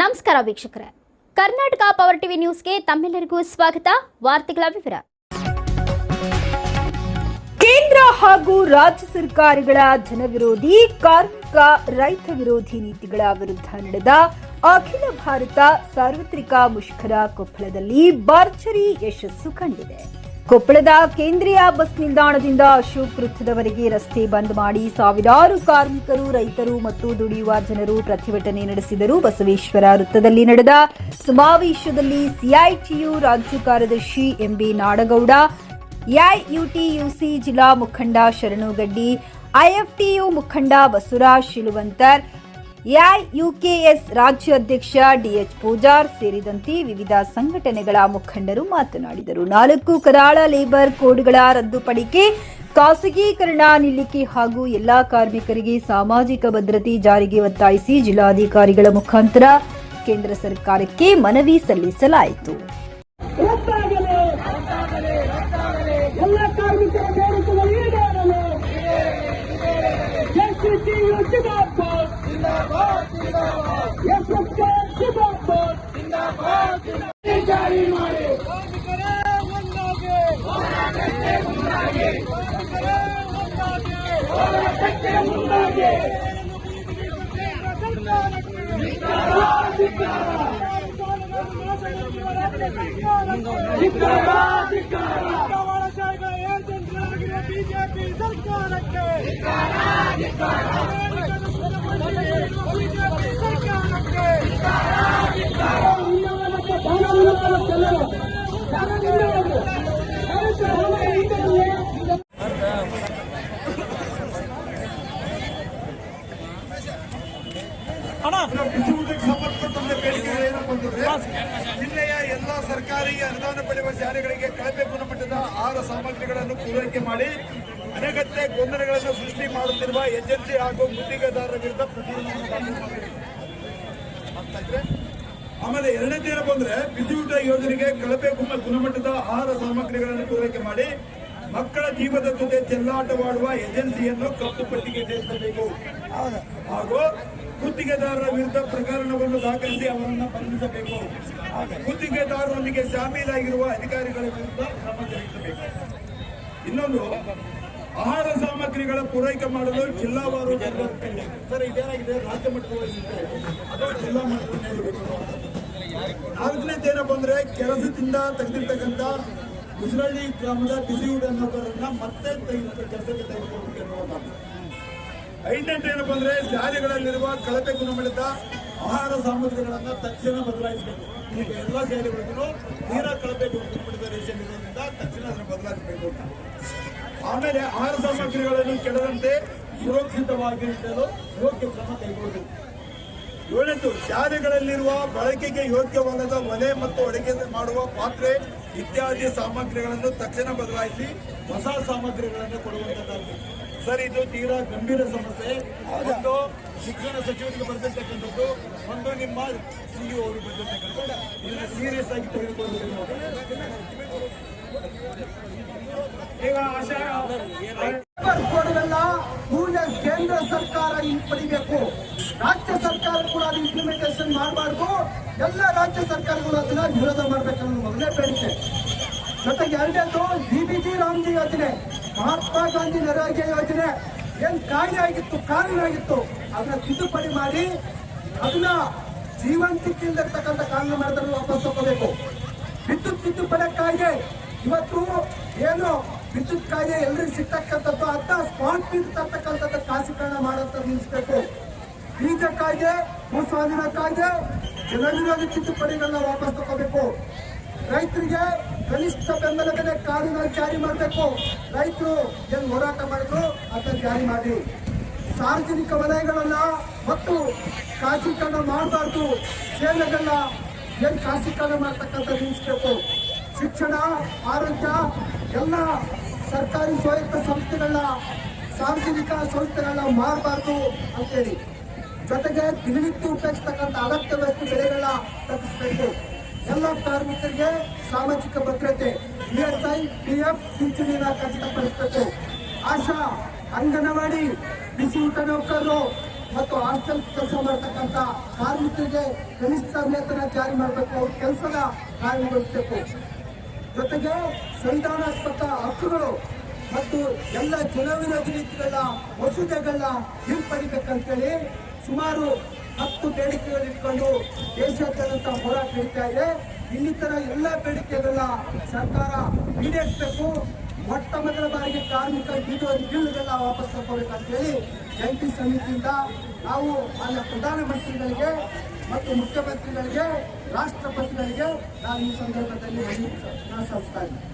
ನಮಸ್ಕಾರ ವೀಕ್ಷಕರೇ. Karnataka power TV ನ್ಯೂಸ್ಗೆ ತಮ್ಮೆಲ್ಲರಿಗೂ ಸ್ವಾಗತ. ವಾರ್ತೆಗಳ ವಿವರ. ಕೇಂದ್ರ ಹಾಗೂ ರಾಜ್ಯ ಸರ್ಕಾರಗಳ ಜನವಿರೋಧಿ ಕಾರ್ಮಿಕ, ರೈತ ವಿರೋಧಿ ನೀತಿಗಳ ವಿರುದ್ಧ ನಡೆದ ಅಖಿಲ ಭಾರತ ಸಾರ್ವತ್ರಿಕ ಮುಷ್ಕರ ಕೊಪ್ಪಳದಲ್ಲಿ ಭರ್ಜರಿ ಯಶಸ್ಸು ಕಂಡಿದೆ. ಕೊಪ್ಪಳದ ಕೇಂದ್ರೀಯ ಬಸ್ ನಿಲ್ದಾಣದಿಂದ ಅಶೋಕ್ ವೃತ್ತದವರೆಗೆ ರಸ್ತೆ ಬಂದ್ ಮಾಡಿ ಸಾವಿರಾರು ಕಾರ್ಮಿಕರು, ರೈತರು ಮತ್ತು ದುಡಿಯುವ ಜನರು ಪ್ರತಿಭಟನೆ ನಡೆಸಿದರು. ಬಸವೇಶ್ವರ ವೃತ್ತದಲ್ಲಿ ನಡೆದ ಸಮಾವೇಶದಲ್ಲಿ ಸಿಐಟಿಯು ರಾಜ್ಯ ಕಾರ್ಯದರ್ಶಿ ಎಂಬಿ ನಾಡಗೌಡ, ಎಐಯುಟಿಯುಸಿ ಜಿಲ್ಲಾ ಮುಖಂಡ ಶರಣುಗಡ್ಡಿ, ಐಎಫ್ಟಿಯು ಮುಖಂಡ ಬಸುರಾಜ್ ಶಿಲುವಂತರ್ ಎಐಯುಕೆಎಸ್ ರಾಜ್ಯ ಅಧ್ಯಕ್ಷ ಡಿಎಚ್ ಪೂಜಾರ್ ಸೇರಿದಂತೆ ವಿವಿಧ ಸಂಘಟನೆಗಳ ಮುಖಂಡರು ಮಾತನಾಡಿದರು. ನಾಲ್ಕು ಕರಾಳ ಲೇಬರ್ ಕೋಡ್ಗಳ ರದ್ದುಪಡಿಕೆ, ಖಾಸಗೀಕರಣ ನಿಲ್ಲಿಕೆ ಹಾಗೂ ಎಲ್ಲಾ ಕಾರ್ಮಿಕರಿಗೆ ಸಾಮಾಜಿಕ ಭದ್ರತೆ ಜಾರಿಗೆ ಒತ್ತಾಯಿಸಿ ಜಿಲ್ಲಾಧಿಕಾರಿಗಳ ಮುಖಾಂತರ ಕೇಂದ್ರ ಸರ್ಕಾರಕ್ಕೆ ಮನವಿ ಸಲ್ಲಿಸಲಾಯಿತು. ಮುಂದಾಗಿ ಬಿಜೆಪಿ ಸರ್ಕಾರಕ್ಕೆ ಬಿಜೆಪಿ ಸರ್ಕಾರಕ್ಕೆ ಬಿಸಿಯೂಟಕ್ಕೆ ಸಂಬಂಧಪಟ್ಟಂತ ಬೇಡಿಕೆಗಳು ಏನಪ್ಪ ಅಂತಂದ್ರೆ ಜಿಲ್ಲೆಯ ಎಲ್ಲ ಸರ್ಕಾರಿ ಅನುದಾನ ಪಡೆಯುವ ಶಾಲೆಗಳಿಗೆ ಕಳಪೆ ಗುಣಮಟ್ಟದ ಆಹಾರ ಸಾಮಗ್ರಿಗಳನ್ನು ಪೂರೈಕೆ ಮಾಡಿ ಅನಗತ್ಯ ಗೊಂದಲಗಳನ್ನು ಸೃಷ್ಟಿ ಮಾಡುತ್ತಿರುವ ಏಜೆನ್ಸಿ ಹಾಗೂ ಗುತ್ತಿಗೆದಾರರ ವಿರುದ್ಧ ಆಮೇಲೆ ಎರಡನೇ ಏನಪ್ಪ ಅಂದ್ರೆ ಬಿಸಿಯೂಟ ಯೋಜನೆಗೆ ಕಳಪೆ ಗುಣ- ಗುಣಮಟ್ಟದ ಆಹಾರ ಸಾಮಗ್ರಿಗಳನ್ನು ಪೂರೈಕೆ ಮಾಡಿ ಮಕ್ಕಳ ಜೀವದ ಜೊತೆ ಚೆಲ್ಲಾಟವಾಡುವ ಏಜೆನ್ಸಿಯನ್ನು ಕಪ್ಪು ಪಟ್ಟಿಗೆ ಸೇರಿಸಬೇಕು. ಹಾಗೂ ಗುತ್ತಿಗೆದಾರರ ವಿರುದ್ಧ ಪ್ರಕರಣವನ್ನು ದಾಖಲಿಸಿ ಅವರನ್ನು ಬಂಧಿಸಬೇಕು ಗುತ್ತಿಗೆದಾರರೊಂದಿಗೆ ಶಾಮೀಲಾಗಿರುವ ಅಧಿಕಾರಿಗಳ ವಿರುದ್ಧ ಕ್ರಮ ಜರುಗಿಸಬೇಕು ಇನ್ನೊಂದು, ಆಹಾರ ಸಾಮಗ್ರಿಗಳ ಪೂರೈಕೆ ಮಾಡಲು ಜಿಲ್ಲಾವಾರು. ಸರ್, ಇದೇನಾಗಿದೆ ರಾಜ್ಯ ಮಟ್ಟದಲ್ಲಿ ಅದು ಜಿಲ್ಲಾ ಮಟ್ಟದಲ್ಲಿ ಇರಬೇಕು. ನಾಲ್ಕನೇದು ಏನಪ್ಪ ಅಂದ್ರೆ ಕೆಲಸದಿಂದ ತೆಗೆದಿರ್ತಕ್ಕಂಥ ಮುಸರಳ್ಳಿ ಗ್ರಾಮದ ಬಿಸಿಯೂಡ್ ಅನ್ನೋದರನ್ನ ಮತ್ತೆ ಕೆಲಸಕ್ಕೆ ಐದನೇದು ಏನಪ್ಪ ಅಂದ್ರೆ ಶಾಲೆಗಳಲ್ಲಿರುವ ಕಳಪೆ ಗುಣಮಟ್ಟದ ಆಹಾರ ಸಾಮಗ್ರಿಗಳನ್ನ ತಕ್ಷಣ ಬದಲಾಯಿಸಬೇಕು. ಈಗ ಎಲ್ಲ ಶಾಲೆಗಳಿಗೂ ತೀರಾ ಕಳಪೆ ಗುಣಮಟ್ಟದ ರೇಷನ್ ಇರೋದ್ರಿಂದ ತಕ್ಷಣ ಅದನ್ನು ಬದಲಾಯಿಸಬೇಕು ಆಮೇಲೆ ಆಹಾರ ಸಾಮಗ್ರಿಗಳನ್ನು ಕೆಡದಂತೆ ಸುರಕ್ಷಿತವಾಗಿ ಇಡಲು ಯೋಗ್ಯ ಕ್ರಮ ಕೈಗೊಳ್ಳಬೇಕು ಏಳನೇದು ಶಾಲೆಗಳಲ್ಲಿರುವ ಬಳಕೆಗೆ ಯೋಗ್ಯವಲ್ಲದ ಒಲೆ ಮತ್ತು ಅಡುಗೆ ಮಾಡುವ ಪಾತ್ರೆ ಇತ್ಯಾದಿ ಸಾಮಗ್ರಿಗಳನ್ನು ತಕ್ಷಣ ಬದಲಾಯಿಸಿ ಹೊಸ ಸಾಮಗ್ರಿಗಳನ್ನು ಕೊಡುವಂತದ್ದಾಗಬೇಕು ಸರ್, ಇದು ತೀರಾ ಗಂಭೀರ ಸಮಸ್ಯೆ. ಒಂದು ಶಿಕ್ಷಣ ಸಚಿವರಿಗೆ ಬರೆದಿರ್ತಕ್ಕಂಥದ್ದು, ಒಂದು ನಿಮ್ಮ ಸಿಇಒ ಅವರು ಬರೆದಿರ್ತಕ್ಕಂಥದ್ದು. ಇದನ್ನ ಸೀರಿಯಸ್ ಆಗಿ ಕೊಡುವೆಲ್ಲ ಕೂಡಲೇ ಕೇಂದ್ರ ಸರ್ಕಾರ ಹಿಂಪಡಿಬೇಕು. ರಾಜ್ಯ ಸರ್ಕಾರ ಕೂಡ ಅದು ಇಂಪ್ಲಿಮೆಂಟೇಷನ್ ಮಾಡಬಾರ್ದು. ಎಲ್ಲ ರಾಜ್ಯ ಸರ್ಕಾರಗಳು ಅದನ್ನ ವಿರೋಧ ಮಾಡ್ಬೇಕನ್ನೋದು ಮೊದಲೇ ಬೇಡಿಕೆ. ಜೊತೆಗೆ ಎರಡನೇದು ಡಿ ಬಿ ಜಿ ರಾಮ್ಜಿ ಯೋಜನೆ. ಮಹಾತ್ಮ ಗಾಂಧಿ ನರೇಗಾ ಯೋಜನೆ ಏನ್ ಕಾಯ್ದೆ ಆಗಿತ್ತು ಕಾನೂನು ಆಗಿತ್ತು ಅದನ್ನ ತಿದ್ದುಪಡಿ ಮಾಡಿ ಅದನ್ನ ಜೀವಂತಿಕೆಯಿಂದಿರ್ತಕ್ಕಂಥ ಕಾನೂನು ಮಾಡಿದ್ರೆ ವಾಪಸ್ ತಗೋಬೇಕು. ವಿದ್ಯುತ್ ತಿದ್ದುಪಡಿ ಕಾಯ್ದೆ, ಇವತ್ತು ಏನು ವಿದ್ಯುತ್ ಕಾಯ್ದೆ ಎಲ್ರಿಗೂ ಸಿಗ್ತಕ್ಕಂಥದ್ದು ಅಂತ ಸ್ಪಾಟ್ ಮೀಟ್ ತರ್ತಕ್ಕಂಥದ್ದು ಖಾಸೀಕರಣ ಮಾಡೋಂಥ ನಿಲ್ಲಿಸಬೇಕು. ಬೀಜ ಕಾಯ್ದೆ, ಭೂಸ್ವಾಧೀನ ಕಾಯ್ದೆ ಜನವಿರೋಧಿ ತಿದ್ದುಪಡಿಗಳನ್ನ ವಾಪಸ್ ತಗೋಬೇಕು. ರೈತರಿಗೆ ಕನಿಷ್ಠ ಬೆಂಬಲ ಬೆಲೆ ಕಾನೂನು ಜಾರಿ ಮಾಡಬೇಕು. ರೈತರು ಏನು ಹೋರಾಟ ಮಾಡಿದ್ರು, ಅದನ್ನು ಜಾರಿ ಮಾಡಿ. ಸಾರ್ವಜನಿಕ ವಲಯಗಳನ್ನ ಮತ್ತು ಖಾಸೀಕರಣ ಮಾಡಬಾರ್ದು. ಸೇವೆಗಳನ್ನ ಏನು ಖಾಸೀಕರಣ ಮಾಡ್ತಕ್ಕಂಥ ನಿಲ್ಲಿಸಬೇಕು ಶಿಕ್ಷಣ, ಆರೋಗ್ಯ, ಎಲ್ಲ ಸರ್ಕಾರಿ ಸ್ವಾಯತ್ತ ಸಂಸ್ಥೆಗಳನ್ನ, ಸಾರ್ವಜನಿಕ ಸಂಸ್ಥೆಗಳನ್ನ ಮಾಡಬಾರ್ದು ಅಂತೇಳಿ. ಜೊತೆಗೆ ದಿನನಿತ್ಯ ಉಪಯೋಗಿಸ್ತಕ್ಕಂಥ ಅಗತ್ಯ ವಸ್ತು ಬೆಲೆಗಳನ್ನ ತಪ್ಪಿಸಬೇಕು ಎಲ್ಲ ಕಾರ್ಮಿಕರಿಗೆ ಸಾಮಾಜಿಕ ಭದ್ರತೆ ಇಎಸ್ಐ ಪಿಎಫ್ ಪಿಂಚಣಿನ ಖಚಿತಪಡಿಸಬೇಕು. ಆಶಾ, ಅಂಗನವಾಡಿ, ಬಿಸಿ ಊಟ ನೌಕರರು ಮತ್ತು ಹಾಸ್ಟೆಲ್ ಕೆಲಸ ಮಾಡತಕ್ಕಂತ ಕಾರ್ಮಿಕರಿಗೆ ಕನಿಷ್ಠ ವೇತನ ಜಾರಿ ಮಾಡಬೇಕು. ಅವ್ರ ಕೆಲಸನ ಕಾರ್ಯಗೊಳಿಸಬೇಕು ಜೊತೆಗೆ ಸಂವಿಧಾನಾತ್ಮಕ ಹಕ್ಕುಗಳು ಮತ್ತು ಎಲ್ಲ ಜನವಿರೋಧಿ ನೀತಿಗಳ ಮಸೂದೆಗಳನ್ನ ಹಿಂಪಡಿಬೇಕಂತೇಳಿ ಸುಮಾರು ಹತ್ತು ಬೇಡಿಕೆಗಳು ಇಟ್ಕೊಂಡು ದೇಶಾದ್ಯಂತ ಹೋರಾಟ ನಡೀತಾ ಇದೆ. ಇನ್ನಿತರ ಎಲ್ಲ ಬೇಡಿಕೆಗಳನ್ನ ಸರ್ಕಾರ ಈಡೇರಿಸಬೇಕು. ಮೊಟ್ಟ ಮೊದಲ ಬಾರಿಗೆ ಕಾರ್ಮಿಕ ಬಿಲ್ಗಳನ್ನ ವಾಪಸ್ ತಗೋಬೇಕಂತೇಳಿ ಜಂಟಿ ಸಮಿತಿಯಿಂದ ನಾವು ಅಲ್ಲಿ ಪ್ರಧಾನಮಂತ್ರಿಗಳಿಗೆ ಮತ್ತು ಮುಖ್ಯಮಂತ್ರಿಗಳಿಗೆ, ರಾಷ್ಟ್ರಪತಿಗಳಿಗೆ ನಾನು ಈ ಸಂದರ್ಭದಲ್ಲಿ ಸಲ್ಲಿಸ್ತಾ ಇದ್ದೀನಿ.